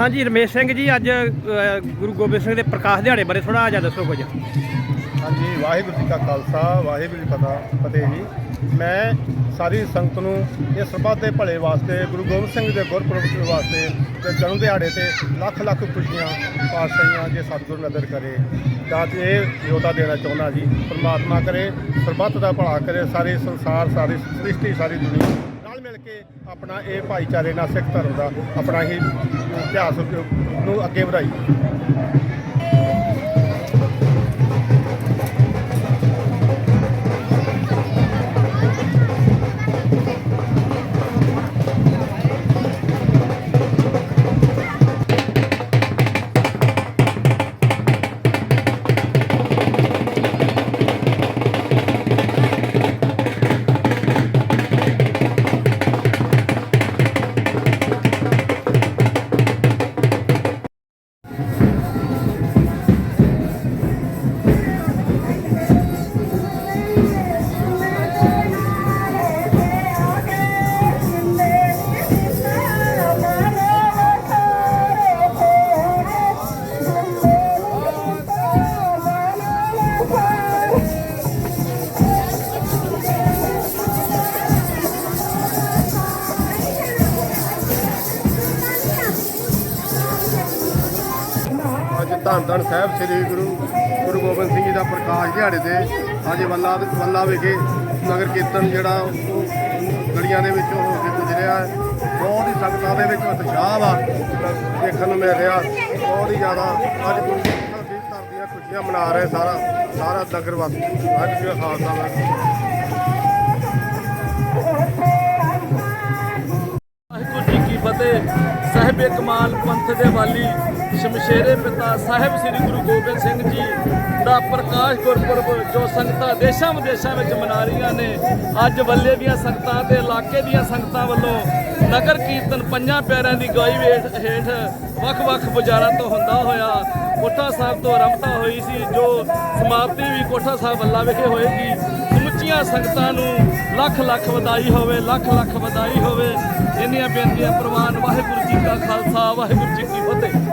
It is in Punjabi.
ਹਾਂਜੀ ਰਮੇਸ਼ ਸਿੰਘ ਜੀ ਅੱਜ ਅ, ਗੁਰੂ ਗੋਬਿੰਦ ਸਿੰਘ ਦੇ ਪ੍ਰਕਾਸ਼ ਦਿਹਾੜੇ ਬਾਰੇ ਥੋੜਾ ਜਿਹਾ ਦੱਸੋ ਕੁਝ। ਹਾਂਜੀ ਵਾਹਿਗੁਰੂ ਜੀ ਕਾ ਖਾਲਸਾ ਵਾਹਿਗੁਰੂ ਜੀ ਪਤਾ ਫਤਿਹ ਜੀ। ਮੈਂ ਸਾਰੀ ਸੰਗਤ ਨੂੰ ਇਹ ਸਰਬੱਤ ਦੇ ਭਲੇ ਵਾਸਤੇ ਗੁਰੂ ਗੋਬਿੰਦ ਸਿੰਘ ਦੇ ਗੁਰਪੁਰਬ ਵਾਸਤੇ ਤੇ ਜਨਮ ਦਿਹਾੜੇ ਤੇ ਲੱਖ ਲੱਖ ਖੁਸ਼ੀਆਂ ਪਾਤਸ਼ਾਹੀਆਂ ਜੇ ਸਤਿਗੁਰ ਨਦਰ ਕਰੇ। ਤਾਂ ਕਿ ਇਹ ਯੋਤਾ ਦੇਣਾ ਚਾਹੁੰਦਾ ਜੀ ਪਰਮਾਤਮਾ ਕਰੇ ਸਰਬੱਤ ਦਾ ਭਲਾ ਕਰੇ ਸਾਰੇ ਸੰਸਾਰ ਸਾਰੀ ਸ੍ਰਿਸ਼ਟੀ ਸਾਰੀ ਦੁਨੀਆ ਰਲ ਮਿਲ ਕੇ ਆਪਣਾ ਇਹ ਭਾਈਚਾਰੇ ਨਾਲ ਸਿੱਖ ਧਰਮ ਦਾ ਆਪਣਾ ਹੀ ਇਤਿਹਾਸ ਨੂੰ ਅੱਗੇ ਵਧਾਈ। ਧੰਨ ਧੰਨ ਸਾਹਿਬ ਸ੍ਰੀ ਗੁਰੂ ਗੁਰੂ ਗੋਬਿੰਦ ਸਿੰਘ ਜੀ ਦਾ ਪ੍ਰਕਾਸ਼ ਦਿਹਾੜੇ ਤੇ ਅੱਜ ਵੱਲਾ ਵੱਲਾ ਵਿਖੇ ਨਗਰ ਕੀਰਤਨ ਜਿਹੜਾ ਉਹ ਗਲੀਆਂ ਦੇ ਵਿੱਚੋਂ ਹੋ ਕੇ ਗੁਜ਼ਰਿਆ ਹੈ। ਬਹੁਤ ਹੀ ਸੰਗਤਾਂ ਦੇ ਵਿੱਚ ਉਤਸ਼ਾਹ ਵਾ ਦੇਖਣ ਨੂੰ ਮਿਲ ਰਿਹਾ। ਬਹੁਤ ਹੀ ਜ਼ਿਆਦਾ ਅੱਜ ਗੁਰੂ ਗੋਬਿੰਦ ਸਿੰਘ ਦੀਆਂ ਖੁਸ਼ੀਆਂ ਮਨਾ ਰਹੇ ਸਾਰਾ ਸਾਰਾ ਨਗਰ ਵਾਸੀ ਅੱਜ ਜੀ ਖਾਲਸਾ ਵਾਹਿਗੁਰੂ ਵਾਹਿਗੁਰੂ ਜੀ ਕੀ ਫਤਿਹ। ਸਾਹਿਬ ਕਮਾਲ ਪੰਥ ਦੇ ਵਾਲੀ ਸ਼ਮਸ਼ੇਰੇ ਪਿਤਾ ਸਾਹਿਬ ਸ੍ਰੀ ਗੁਰੂ ਗੋਬਿੰਦ ਸਿੰਘ ਜੀ ਦਾ ਪ੍ਰਕਾਸ਼ ਗੁਰਪੁਰਬ ਜੋ ਸੰਗਤਾਂ ਦੇਸ਼ਾਂ ਵਿਦੇਸ਼ਾਂ ਵਿੱਚ ਮਨਾ ਰਹੀਆਂ ਨੇ, ਅੱਜ ਵੱਲੇ ਦੀਆਂ ਸੰਗਤਾਂ ਤੇ ਇਲਾਕੇ ਦੀਆਂ ਸੰਗਤਾਂ ਵੱਲੋਂ ਨਗਰ ਕੀਰਤਨ ਪੰਜਾਂ ਪਿਆਰਿਆਂ ਦੀ ਗਾਈ ਵੇਠ ਹੇਠ ਵੱਖ-ਵੱਖ ਬਾਜ਼ਾਰਾਂ ਤੋਂ ਹੁੰਦਾ ਹੋਇਆ ਕੋਠਾ ਸਾਹਿਬ ਤੋਂ ਆਰੰਭਤਾ ਹੋਈ ਸੀ, ਜੋ ਸਮਾਪਤੀ ਵੀ ਕੋਠਾ ਸਾਹਿਬ ਵੱਲਾ ਵਿਖੇ ਹੋਏਗੀ। ਸਮੁੱਚੀਆਂ ਸੰਗਤਾਂ ਨੂੰ ਲੱਖ ਲੱਖ ਵਧਾਈ ਹੋਵੇ, ਲੱਖ ਲੱਖ ਵਧਾਈ ਹੋਵੇ। ਇੰਨੀਆਂ ਬੇਨਤੀਆਂ ਪ੍ਰਵਾਨ ਵਾਹਿਗੁਰੂ ਜੀ ਕਾ ਖਾਲਸਾ, ਵਾਹਿਗੁਰੂ ਜੀ ਕੀ ਫਤਿਹ।